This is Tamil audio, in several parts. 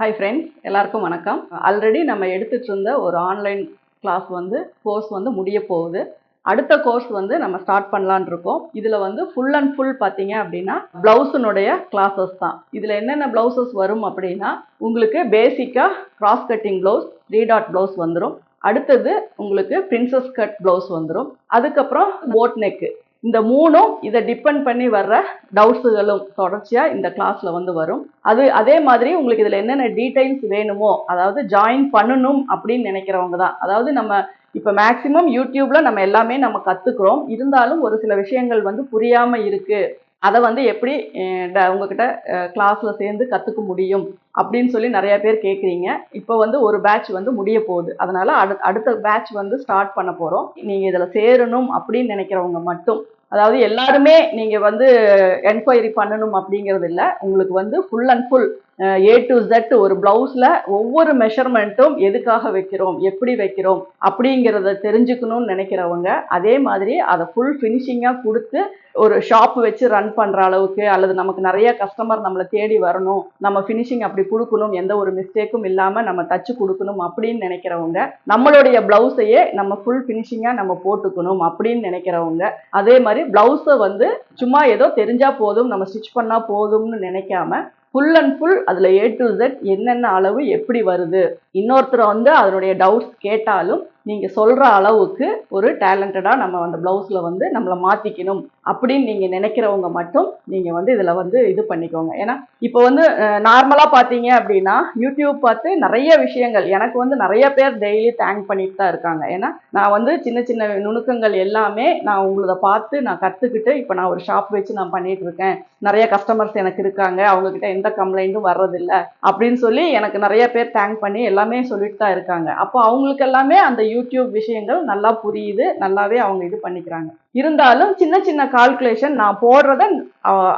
ஹாய் ஃப்ரெண்ட்ஸ் எல்லாருக்கும் வணக்கம். ஆல்ரெடி நம்ம எடுத்துட்டு இருந்த ஒரு ஆன்லைன் கிளாஸ் வந்து கோர்ஸ் வந்து முடிய போகுது. அடுத்த கோர்ஸ் வந்து நம்ம ஸ்டார்ட் பண்ணலான் இருக்கோம். இதில் வந்து ஃபுல் அண்ட் ஃபுல் பார்த்தீங்க அப்படின்னா ப்ளவுஸினுடைய கிளாஸஸ் தான். இதில் என்னென்ன ப்ளவுசஸ் வரும் அப்படின்னா உங்களுக்கு பேசிக்காக cross cutting blouse three dot blouse வந்துடும் அடுத்தது உங்களுக்கு பிரின்சஸ் கட் ப்ளவுஸ் வந்துடும் அதுக்கப்புறம் போட் நெக்கு இந்த மூணும் இதை டிபெண்ட் பண்ணி வர்ற டவுட்ஸுகளும் தொடர்ச்சியாக இந்த கிளாஸில் வந்து வரும். அது அதே மாதிரி உங்களுக்கு இதில் என்னென்ன டீட்டெயில்ஸ் வேணுமோ அதாவது ஜாயின் பண்ணணும் அப்படின்னு நினைக்கிறவங்க தான். அதாவது நம்ம இப்போ மேக்ஸிமம் யூடியூப்ல நம்ம எல்லாமே நம்ம கற்றுக்குறோம் இருந்தாலும் ஒரு சில விஷயங்கள் வந்து புரியாமல் இருக்குது அதை வந்து எப்படி ட- உங்ககிட்ட கிளாஸில் சேர்ந்து கற்றுக்க முடியும் அப்படின்னு சொல்லி நிறைய பேர் கேட்குறீங்க இப்போ வந்து ஒரு பேட்ச் வந்து முடிய போகுது. அதனால் அடு அடுத்த பேட்ச் வந்து ஸ்டார்ட் பண்ண போகிறோம் நீங்கள் இதில் சேரணும் அப்படின்னு நினைக்கிறவங்க மட்டும். அதாவது எல்லாருமே நீங்கள் வந்து என்கொயரி பண்ணணும் அப்படிங்கிறது இல்லை உங்களுக்கு வந்து full and full A to Z ஒரு பிளவுஸில் ஒவ்வொரு மெஷர்மெண்ட்டும் எதுக்காக வைக்கிறோம் எப்படி வைக்கிறோம் அப்படிங்கிறத தெரிஞ்சுக்கணும்னு நினைக்கிறவங்க அதே மாதிரி அதை ஃபுல் ஃபினிஷிங்காக கொடுத்து ஒரு ஷாப் வச்சு ரன் பண்ணுற அளவுக்கு அல்லது நமக்கு நிறைய கஸ்டமர் நம்மளை தேடி வரணும் நம்ம ஃபினிஷிங் அப்படி கொடுக்கணும் எந்த ஒரு மிஸ்டேக்கும் இல்லாமல் நம்ம தச்சு கொடுக்கணும் அப்படின்னு நினைக்கிறவங்க நம்மளுடைய ப்ளவுஸையே நம்ம ஃபுல் ஃபினிஷிங்காக நம்ம போட்டுக்கணும் அப்படின்னு நினைக்கிறவங்க அதே மாதிரி ப்ளவுஸை வந்து சும்மா ஏதோ தெரிஞ்சால் போதும் நம்ம ஸ்டிச் பண்ணால் போதும்னு நினைக்காம ஃபுல் அண்ட் ஃபுல் அதில் ஏ டு Z என்னென்ன அளவு எப்படி வருது? இன்னொருத்தரை வந்து அதனுடைய டவுட்ஸ் கேட்டாலும் நீங்கள் சொல்கிற அளவுக்கு ஒரு டேலண்டடாக நம்ம அந்த ப்ளவுஸில் வந்து நம்மளை மாற்றிக்கணும் அப்படின்னு நீங்கள் நினைக்கிறவங்க மட்டும் நீங்கள் வந்து இதில் வந்து இது பண்ணிக்கோங்க. ஏன்னா இப்போ வந்து நார்மலாக பார்த்தீங்க அப்படின்னா யூடியூப் பார்த்து நிறைய விஷயங்கள் எனக்கு வந்து நிறைய பேர் டெய்லி தேங்க் பண்ணிட்டு தான் இருக்காங்க. ஏன்னா நான் வந்து சின்ன சின்ன நுணுக்கங்கள் எல்லாமே நான் உங்களதை பார்த்து நான் கற்றுக்கிட்டு இப்போ நான் ஒரு ஷாப் வச்சு நான் பண்ணிகிட்டு இருக்கேன். நிறைய கஸ்டமர்ஸ் எனக்கு இருக்காங்க. அவங்கக்கிட்ட எந்த கம்ப்ளைண்ட்டும் வர்றதில்லை அப்படின்னு சொல்லி எனக்கு நிறைய பேர் தேங்க் பண்ணி எல்லாமே சொல்லிட்டு தான் இருக்காங்க. அப்போ அவங்களுக்கு எல்லாமே அந்த யூடியூப் விஷயங்கள் நல்லா புரியுது நல்லாவே அவங்க இது பண்ணிக்கிறாங்க. இருந்தாலும் சின்ன சின்ன கால்குலேஷன் நான் போடுறத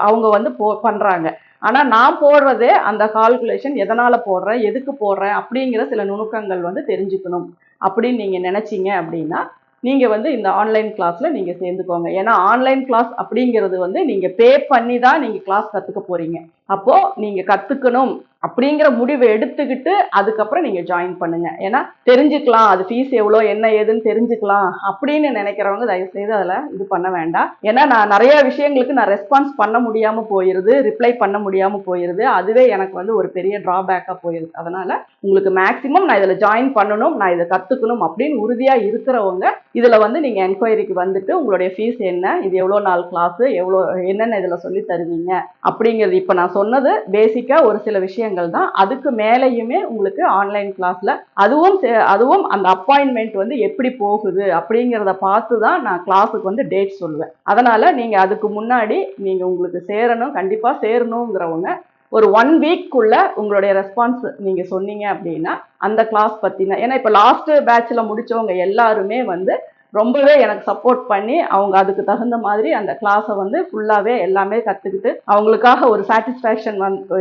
அவங்க வந்து போ பண்ணுறாங்க ஆனால் நான் போடுறதே அந்த கால்குலேஷன் எதனால் போடுறேன் எதுக்கு போடுறேன் அப்படிங்கிற சில நுணுக்கங்கள் வந்து தெரிஞ்சுக்கணும் அப்படின்னு நீங்கள் நினச்சிங்க அப்படின்னா நீங்கள் வந்து இந்த ஆன்லைன் கிளாஸில் நீங்கள் சேர்ந்துக்கோங்க. ஏன்னா ஆன்லைன் கிளாஸ் அப்படிங்கிறது வந்து நீங்கள் பே பண்ணி தான் நீங்கள் கிளாஸ் கற்றுக்க போகிறீங்க அப்போது நீங்கள் கற்றுக்கணும் அப்படிங்கிற முடிவை எடுத்துக்கிட்டு அதுக்கப்புறம் நீங்க ஜாயின் பண்ணுங்க. ஏன்னா தெரிஞ்சுக்கலாம் அது ஃபீஸ் எவ்வளோ என்ன ஏதுன்னு தெரிஞ்சுக்கலாம் அப்படின்னு நினைக்கிறவங்க தயவு செய்து அதில் இது பண்ண வேண்டாம். ஏன்னா நான் நிறைய விஷயங்களுக்கு நான் ரெஸ்பான்ஸ் பண்ண முடியாமல் போயிருது ரிப்ளை பண்ண முடியாமல் போயிருது. அதுவே எனக்கு வந்து ஒரு பெரிய ட்ராபேக்காக போயிருது. அதனால உங்களுக்கு மேக்ஸிமம் நான் இதில் ஜாயின் பண்ணணும் நான் இதை கற்றுக்கணும் அப்படின்னு உறுதியாக இருக்கிறவங்க இதில் வந்து நீங்கள் என்கொயரிக்கு வந்துட்டு உங்களுடைய ஃபீஸ் என்ன இது எவ்வளோ நாள் கிளாஸு எவ்வளோ என்னென்ன இதில் சொல்லி தருவீங்க அப்படிங்கிறது இப்போ நான் சொன்னது பேசிக்காக ஒரு சில விஷயம் விஷயங்கள் தான் அதுக்கு மேலேயுமே உங்களுக்கு ஆன்லைன் கிளாஸில் அதுவும் சே- அதுவும் அந்த அப்பாயின்மெண்ட் வந்து எப்படி போகுது அப்படிங்கிறத பார்த்து தான் நான் கிளாஸுக்கு வந்து டேட் சொல்லுவேன். அதனால் நீங்கள் அதுக்கு முன்னாடி நீங்கள் உங்களுக்கு சேரணும் கண்டிப்பாக சேரணுங்கிறவங்க ஒரு ஒன் வீக்குள்ள உங்களுடைய ரெஸ்பான்ஸ் நீங்கள் சொன்னீங்க அப்படின்னா அந்த கிளாஸ் பற்றின ஏன்னா இப்போ லாஸ்ட்டு பேட்சில் முடித்தவங்க எல்லாருமே வந்து ரொம்பவே எனக்கு சப்போர்ட் பண்ணி அவங்க அதுக்கு தகுந்த மாதிரி அந்த கிளாஸை வந்து ஃபுல்லாகவே எல்லாமே கற்றுக்கிட்டு அவங்களுக்காக ஒரு சாட்டிஸ்ஃபேக்ஷன் வந்து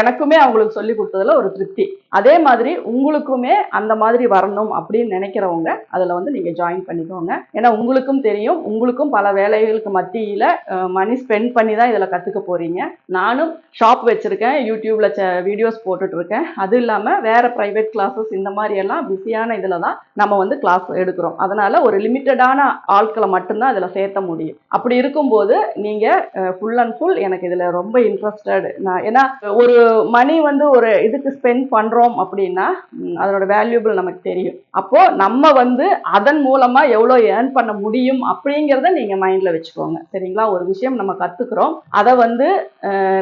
எனக்குமே அவங்களுக்கு சொல்லி கொடுத்ததுல ஒரு திருப்தி. அதே மாதிரி உங்களுக்குமே அந்த மாதிரி வரணும் அப்படின்னு நினைக்கிறவங்க அதில் வந்து நீங்கள் ஜாயின் பண்ணிக்கோங்க. ஏன்னா உங்களுக்கும் தெரியும் உங்களுக்கும் பல வேலைகளுக்கு மத்தியில் மணி ஸ்பெண்ட் பண்ணி தான் இதில் கற்றுக்க போகிறீங்க நானும் ஷாப் வச்சுருக்கேன் யூடியூப்பில் வீடியோஸ் போட்டுட்டு இருக்கேன் அது இல்லாமல் வேறு ப்ரைவேட் கிளாஸஸ் இந்த மாதிரி எல்லாம் பிஸியான இதில் தான் நம்ம வந்து கிளாஸ் எடுக்கிறோம். அதனால் ஒரு லிமிட்டடான ஆட்களை மட்டும்தான் இதில் சேர்த்த முடியும். அப்படி இருக்கும்போது நீங்கள் ஃபுல் அண்ட் ஃபுல் எனக்கு இதில் ரொம்ப இன்ட்ரெஸ்டட் நான் ஏன்னா ஒரு மணி வந்து ஒரு இதுக்கு ஸ்பெண்ட் பண்ணுறோம் அப்படின்னா அதனோட வேல்யூபிள் நமக்கு தெரியும். அப்போது நம்ம வந்து அதன் மூலமாக எவ்வளோ ஏர்ன் பண்ண முடியும் அப்படிங்கிறத நீங்கள் மைண்டில் வச்சுக்கோங்க. சரிங்களா? ஒரு விஷயம் நம்ம கற்றுக்குறோம் அதை வந்து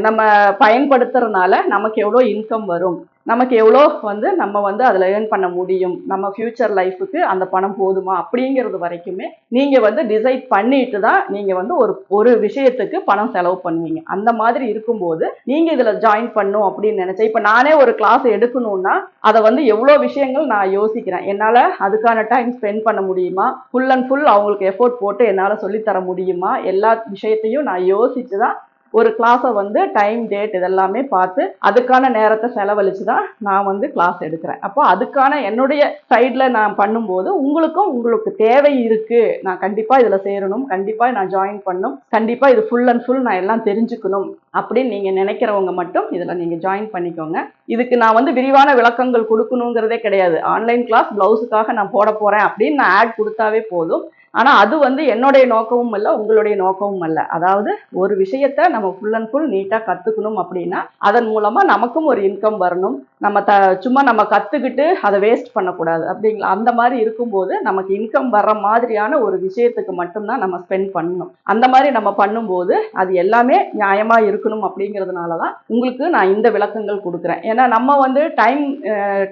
நம்ம பயன்படுத்துறதுனால நமக்கு எவ்வளோ இன்கம் வரும். நமக்கு எவ்வளோ வந்து நம்ம வந்து அதில் ஏர்ன் பண்ண முடியும்? நம்ம ஃப்யூச்சர் லைஃபுக்கு அந்த பணம் போதுமா? அப்படிங்கிறது வரைக்குமே நீங்கள் வந்து டிசைட் பண்ணிட்டு தான் நீங்கள் வந்து ஒரு ஒரு விஷயத்துக்கு பணம் செலவு பண்ணுவீங்க. அந்த மாதிரி இருக்கும்போது நீங்கள் இதில் ஜாயின் பண்ணும் அப்படின்னு நினச்சேன். இப்போ நானே ஒரு கிளாஸ் எடுக்கணும்னா அதை வந்து எவ்வளோ விஷயங்கள் நான் யோசிக்கிறேன். என்னால் அதுக்கான டைம் ஸ்பெண்ட் பண்ண முடியுமா? ஃபுல் அண்ட் ஃபுல் அவங்களுக்கு எஃபோர்ட் போட்டு என்னால் சொல்லித்தர முடியுமா? எல்லா விஷயத்தையும் நான் யோசிச்சு தான் ஒரு கிளாஸை வந்து டைம் டேட் இதெல்லாமே பார்த்து அதுக்கான நேரத்தை செலவழித்து தான் நான் வந்து கிளாஸ் எடுக்கிறேன். அப்போ அதுக்கான என்னுடைய சைடில் நான் பண்ணும்போது உங்களுக்கும் உங்களுக்கு தேவை இருக்குது நான் கண்டிப்பாக இதில் சேரணும். கண்டிப்பாக நான் ஜாயின் பண்ணணும் கண்டிப்பாக இது ஃபுல் அண்ட் ஃபுல் நான் எல்லாம் தெரிஞ்சுக்கணும் அப்படின்னு நீங்கள் நினைக்கிறவங்க மட்டும் இதில் நீங்கள் ஜாயின் பண்ணிக்கோங்க. இதுக்கு நான் வந்து விரிவான விளக்கங்கள் கொடுக்கணுங்கிறதே கிடையாது. ஆன்லைன் கிளாஸ் ப்ளவுஸுக்காக நான் போட போகிறேன் அப்படின்னு நான் ஆட் கொடுத்தாவே போதும். ஆனால் அது வந்து என்னுடைய நோக்கமும் அல்ல உங்களுடைய நோக்கமும் அல்ல. அதாவது ஒரு விஷயத்த நம்ம ஃபுல் அண்ட் ஃபுல் நீட்டாக கற்றுக்கணும் அப்படின்னா அதன் மூலமாக நமக்கும் ஒரு இன்கம் வரணும். நம்ம த சும்மா நம்ம கற்றுக்கிட்டு அதை வேஸ்ட் பண்ணக்கூடாது. அப்படிங்களா? அந்த மாதிரி இருக்கும்போது நமக்கு இன்கம் வர்ற மாதிரியான ஒரு விஷயத்துக்கு மட்டும்தான் நம்ம ஸ்பெண்ட் பண்ணணும். அந்த மாதிரி நம்ம பண்ணும்போது அது எல்லாமே நியாயமாக இருக்கணும் அப்படிங்கிறதுனால தான் உங்களுக்கு நான் இந்த விளக்கங்கள் கொடுக்குறேன். ஏன்னா நம்ம வந்து டைம்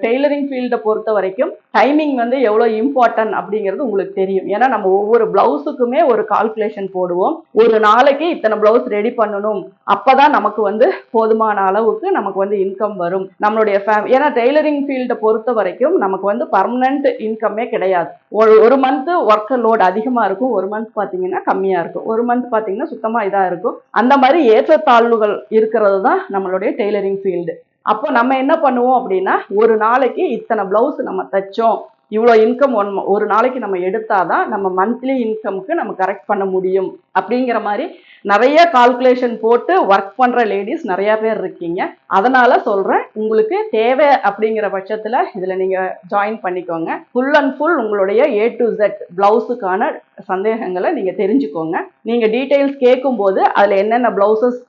டெய்லரிங் ஃபீல்டை பொறுத்த வரைக்கும் டைமிங் வந்து எவ்வளோ இம்பார்ட்டன்ட் அப்படிங்கிறது உங்களுக்கு தெரியும். ஏன்னா நம்ம ஒவ்வொரு பிளவுஸுக்குமே ஒரு கால்குலேஷன் போடுவோம். ஒரு நாளைக்கு இத்தனை பிளவுஸ் ரெடி பண்ணணும். அப்பதான் நமக்கு வந்து போதுமான அளவுக்கு நமக்கு வந்து இன்கம் வரும். நம்மளுடைய ஏன்னா டெய்லரிங் ஃபீல்டை பொறுத்த வரைக்கும் நமக்கு வந்து பர்மனன்ட் இன்கம்மே கிடையாது. ஒரு ஒரு மந்த் ஒர்க் லோட் அதிகமாக இருக்கும். ஒரு மந்த் பார்த்தீங்கன்னா கம்மியாக இருக்கும். ஒரு மந்த் பார்த்தீங்கன்னா சுத்தமாக இதாக இருக்கும். அந்த மாதிரி ஏற்றத்தாழ்வுகள் இருக்கிறது தான் நம்மளுடைய டெய்லரிங் ஃபீல்டு அப்போ நம்ம என்ன பண்ணுவோம் அப்படின்னா ஒரு நாளைக்கு இத்தனை பிளவுஸ் நம்ம தைச்சோம். இவ்வளோ இன்கம் ஒன் ஒரு நாளைக்கு நம்ம எடுத்தால் தான் நம்ம மந்த்லி இன்கம்க்கு நம்ம கரெக்ட் பண்ண முடியும். அப்படிங்கிற மாதிரி நிறைய கால்குலேஷன் போட்டு ஒர்க் பண்ணுற லேடிஸ் நிறைய பேர் இருக்கீங்க. அதனால சொல்கிறேன் உங்களுக்கு தேவை அப்படிங்கிற பட்சத்தில் இதில் நீங்கள் ஜாயின் பண்ணிக்கோங்க. ஃபுல் அண்ட் ஃபுல் உங்களுடைய ஏ டு ஜெட் ப்ளவுஸுக்கான சந்தேகங்களை நீங்கள் தெரிஞ்சுக்கோங்க. நீங்கள் டீட்டெயில்ஸ் கேட்கும்போது அதில் என்னென்ன ப்ளவுசஸ்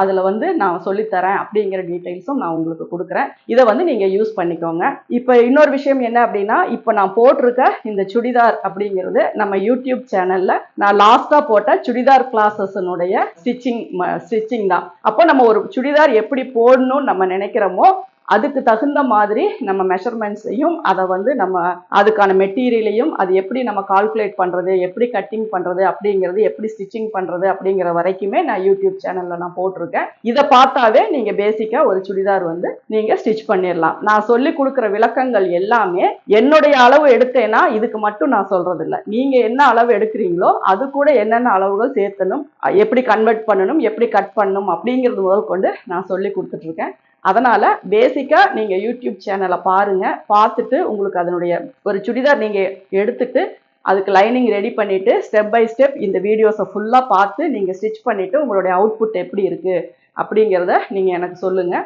அதில் வந்து நான் சொல்லித்தரேன் அப்படிங்கிற டீட்டெயில்ஸும் நான் உங்களுக்கு கொடுக்குறேன். இதை வந்து நீங்கள் யூஸ் பண்ணிக்கோங்க. இப்போ இன்னொரு விஷயம் என்ன அப்படின்னா இப்போ நான் போட்டிருக்க இந்த சுடிதார் அப்படிங்கிறது நம்ம யூடியூப் சேனலில் நான் லாஸ்ட்டாக போட்ட சுடிதார் கிளாஸஸ்னுடைய ஸ்டிச்சிங் ஸ்டிச்சிங் தான். அப்போ நம்ம ஒரு சுடிதார் எப்படி போடணும்னு நம்ம நினைக்கிறோமோ அதுக்கு தகுந்த மாதிரி நம்ம மெஷர்மெண்ட்ஸையும் அதை வந்து நம்ம அதுக்கான மெட்டீரியலையும் அது எப்படி நம்ம கால்குலேட் பண்ணுறது எப்படி கட்டிங் பண்ணுறது அப்படிங்கிறது எப்படி ஸ்டிச்சிங் பண்ணுறது அப்படிங்கிற வரைக்குமே நான் யூடியூப் சேனலில் நான் போட்டிருக்கேன். இதை பார்த்தாவே நீங்கள் பேசிக்காக ஒரு சுடிதார் வந்து நீங்கள் ஸ்டிச் பண்ணிடலாம். நான் சொல்லி கொடுக்குற விளக்கங்கள் எல்லாமே என்னுடைய அளவு எடுத்தேன்னா இதுக்கு மட்டும் நான் சொல்கிறது இல்லை நீங்கள் என்ன அளவு எடுக்கிறீங்களோ அது கூட என்னென்ன அளவுகள் சேர்த்தணும் எப்படி கன்வெர்ட் பண்ணணும் எப்படி கட் பண்ணணும் அப்படிங்கிறது முதல் கொண்டு நான் சொல்லி கொடுத்துட்ருக்கேன் அதனால் பேசிக்காக நீங்கள் யூடியூப் சேனலை பாருங்கள் பார்த்துட்டு உங்களுக்கு அதனுடைய ஒரு சுடிதார் நீங்கள் எடுத்துட்டு அதுக்கு லைனிங் ரெடி பண்ணிவிட்டு ஸ்டெப் பை ஸ்டெப் இந்த வீடியோஸை ஃபுல்லாக பார்த்து நீங்கள் ஸ்டிச் பண்ணிவிட்டு உங்களுடைய அவுட்புட் எப்படி இருக்குது அப்படிங்கிறத நீங்கள் எனக்கு சொல்லுங்கள்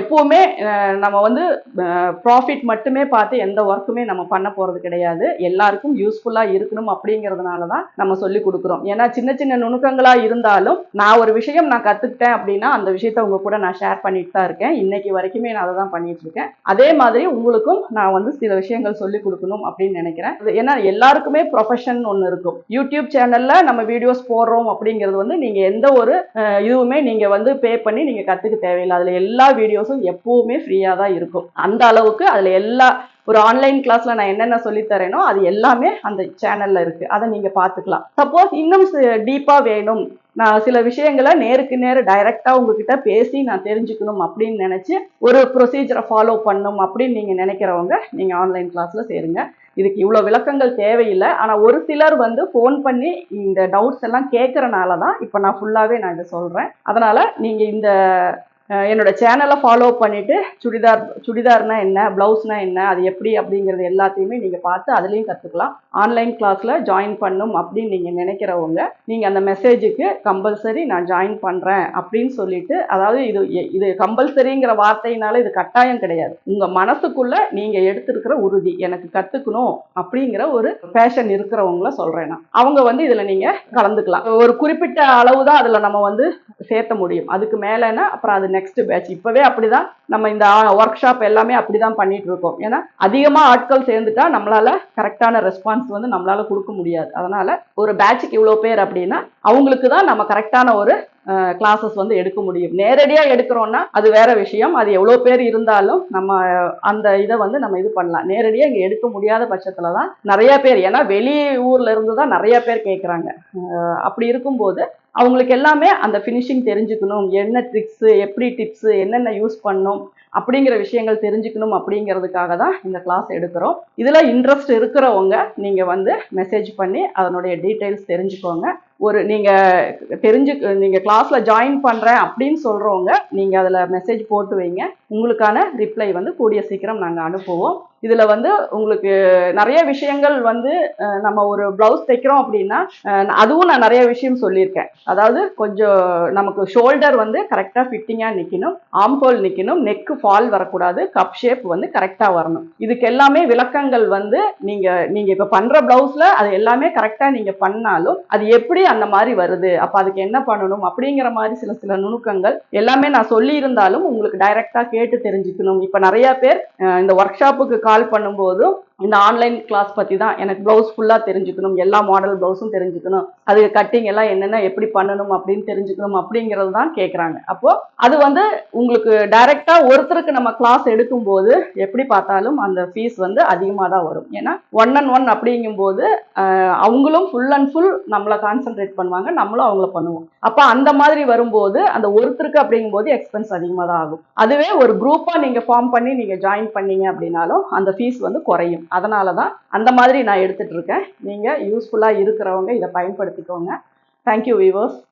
எப்போவுமே நம்ம வந்து ப்ராஃபிட் மட்டுமே பார்த்து எந்த ஒர்க்குமே நம்ம பண்ண போகிறது கிடையாது. எல்லாருக்கும் யூஸ்ஃபுல்லாக இருக்கணும் அப்படிங்கிறதுனால தான் நம்ம சொல்லி கொடுக்குறோம். ஏன்னா சின்ன சின்ன நுணுக்கங்களாக இருந்தாலும் நான் ஒரு விஷயம் நான் கற்றுக்கிட்டேன் அப்படின்னா அந்த விஷயத்த உங்கள் கூட நான் ஷேர் பண்ணிட்டு தான் இருக்கேன். இன்னைக்கு வரைக்குமே நான் அதை தான் பண்ணிட்டு இருக்கேன். அதே மாதிரி உங்களுக்கும் நான் வந்து சில விஷயங்கள் சொல்லி கொடுக்கணும் அப்படின்னு நினைக்கிறேன். ஏன்னா எல்லாருக்குமே ப்ரொஃபஷன் ஒன்று இருக்கும். யூடியூப் சேனலில் நம்ம வீடியோஸ் போடுறோம் அப்படிங்கிறது வந்து நீங்கள் எந்த ஒரு இதுவுமே நீங்கள் வந்து பே பண்ணி நீங்கள் கற்றுக்க தேவையில்லை. அதில் எல்லா வீடியோஸும் எப்போவுமே ஃப்ரீயாக தான் இருக்கும். அந்த அளவுக்கு அதில் எல்லா ஒரு ஆன்லைன் கிளாஸ்ல நான் என்னென்ன சொல்லித் தரேனோ அது எல்லாமே அந்த சேனல்ல இருக்கு. அதை நீங்க பாத்துக்கலாம் சப்போஸ் இன்னும் டீப்பா வேணும். நான் சில விஷயங்களை நேருக்கு நேர் டைரக்டா உங்ககிட்ட பேசி நான் தெரிஞ்சுக்கணும் அப்படின்னு நினைச்சு ஒரு ப்ரொசீஜரை ஃபாலோ பண்ணும் அப்படின்னு நீங்க நினைக்கிறவங்க நீங்க ஆன்லைன் கிளாஸ்ல சேருங்க. இதுக்கு இவ்வளோ விளக்கங்கள் தேவையில்லை. ஆனால் ஒரு சிலர் வந்து ஃபோன் பண்ணி இந்த டவுட்ஸ் எல்லாம் கேட்கறனால தான் இப்போ நான் ஃபுல்லாகவே நான் இதை சொல்கிறேன் அதனால் நீங்கள் இந்த என்னோட சேனலை ஃபாலோ பண்ணிவிட்டு சுடிதார் சுடிதார்னா என்ன ப்ளவுஸ்னா என்ன அது எப்படி அப்படிங்கிறது எல்லாத்தையுமே நீங்கள் பார்த்து அதுலேயும் கற்றுக்கலாம் ஆன்லைன் கிளாஸில் ஜாயின் பண்ணும் அப்படின்னு நீங்கள் நினைக்கிறவங்க நீங்கள் அந்த மெசேஜுக்கு கம்பல்சரி நான் ஜாயின் பண்ணுறேன் அப்படின்னு சொல்லிட்டு அதாவது இது இது கம்பல்சரிங்கிற வார்த்தையினால இது கட்டாயம் கிடையாது. உங்கள் மனசுக்குள்ளே நீங்கள் எடுத்திருக்கிற உறுதி எனக்கு கற்றுக்கணும் அப்படிங்கிற ஒரு பேஷன் இருக்கிறவங்கள சொல்கிறேன் நான். அவங்க வந்து இதில் நீங்கள் கலந்துக்கலாம். ஒரு குறிப்பிட்ட அளவு தான் அதில் நம்ம வந்து சேர்த்த முடியும். அதுக்கு மேலேனா அப்புறம் அது நெக்ஸ்ட் பேட்ச் இப்போவே அப்படிதான். நம்ம இந்த ஒர்க் ஷாப் எல்லாமே அப்படிதான் பண்ணிட்டு இருக்கோம் ஏன்னா அதிகமாக ஆட்கள் சேர்ந்துட்டா நம்மளால கரெக்டான ரெஸ்பான்ஸ் வந்து நம்மளால கொடுக்க முடியாது. அதனால ஒரு பேட்சுக்கு இவ்வளோ பேர் அப்படின்னா அவங்களுக்கு தான் நம்ம கரெக்டான ஒரு கிளாஸஸ் வந்து எடுக்க முடியும். நேரடியாக எடுக்கிறோம்னா அது வேற விஷயம். அது எவ்வளோ பேர் இருந்தாலும் நம்ம அந்த இதை வந்து நம்ம இது பண்ணலாம். நேரடியாக இங்கே எடுக்க முடியாத பட்சத்தில் தான் நிறைய பேர். ஏன்னா வெளி ஊர்ல இருந்து தான் நிறைய பேர் கேட்குறாங்க அப்படி இருக்கும்போது அவங்களுக்கு எல்லாமே அந்த ஃபினிஷிங் தெரிஞ்சுக்கணும். என்ன ட்ரிக்ஸு எப்படி டிப்ஸு என்னென்ன யூஸ் பண்ணும் அப்படிங்கிற விஷயங்கள் தெரிஞ்சுக்கணும் அப்படிங்கிறதுக்காக தான் இந்த கிளாஸ் எடுக்கிறோம். இதில் இன்ட்ரெஸ்ட் இருக்கிறவங்க நீங்கள் வந்து மெசேஜ் பண்ணி அதனுடைய டீட்டெயில்ஸ் தெரிஞ்சுக்கோங்க. ஒரு நீங்கள் தெரிஞ்சு நீங்கள் கிளாஸில் ஜாயின் பண்ணுறேன் அப்படின்னு சொல்கிறவங்க நீங்கள் அதில் மெசேஜ் போட்டு வைங்க. உங்களுக்கான ரிப்ளை வந்து கூடிய சீக்கிரம் நாங்கள் அனுப்புவோம். இதுல வந்து உங்களுக்கு நிறைய விஷயங்கள் வந்து நம்ம ஒரு பிளவுஸ் தைக்கிறோம் அப்படின்னா அதுவும் நான் நிறைய விஷயம் சொல்லியிருக்கேன். அதாவது கொஞ்சம் நமக்கு ஷோல்டர் வந்து கரெக்டாக ஃபிட்டிங்காக நிற்கணும் ஆம்ஹோல் நிற்கணும் நெக்கு ஃபால் வரக்கூடாது கப் ஷேப் வந்து கரெக்டாக வரணும். இதுக்கு எல்லாமே விளக்கங்கள் வந்து நீங்கள் நீங்கள் இப்போ பண்ணுற ப்ளவுஸில் அது எல்லாமே கரெக்டாக நீங்கள் பண்ணாலும் அது எப்படி அந்த மாதிரி வருது அப்போ அதுக்கு என்ன பண்ணணும் அப்படிங்கிற மாதிரி சில சில நுணுக்கங்கள் எல்லாமே நான் சொல்லியிருந்தாலும் உங்களுக்கு டைரெக்டாக கேட்டு தெரிஞ்சுக்கணும். இப்போ நிறைய பேர் இந்த ஒர்க் ஷாப்புக்கு கால் பண்ணும்போதும் இந்த ஆன்லைன் கிளாஸ் பற்றி தான் எனக்கு ப்ளவுஸ் ஃபுல்லாக தெரிஞ்சுக்கணும் எல்லா மாடல் ப்ளவுஸும் தெரிஞ்சுக்கணும் அது கட்டிங் எல்லாம் என்னென்ன எப்படி பண்ணணும் அப்படின்னு தெரிஞ்சுக்கணும் அப்படிங்கிறது தான் கேட்குறாங்க அப்போது அது வந்து உங்களுக்கு டைரெக்டாக ஒருத்தருக்கு நம்ம கிளாஸ் எடுக்கும்போது எப்படி பார்த்தாலும் அந்த ஃபீஸ் வந்து அதிகமாக தான் வரும். ஏன்னா ஒன் அண்ட் ஒன் அப்படிங்கும்போது அவங்களும் ஃபுல் அண்ட் ஃபுல் நம்மளை கான்சென்ட்ரேட் பண்ணுவாங்க நம்மளும் அவங்கள பண்ணுவோம். அப்போ அந்த மாதிரி வரும்போது அந்த ஒருத்தருக்கு அப்படிங்கும்போது எக்ஸ்பென்ஸ் அதிகமாக தான் ஆகும். அதுவே ஒரு குரூப்பாக நீங்கள் ஃபார்ம் பண்ணி நீங்கள் ஜாயின் பண்ணீங்க அப்படின்னாலும் அந்த ஃபீஸ் வந்து குறையும். அதனால தான் அந்த மாதிரி நான் எடுத்துகிட்ருக்கேன் நீங்கள் யூஸ்ஃபுல்லாக இருக்கிறவங்க இதை பயன்படுத்திக்கோங்க. Thank you viewers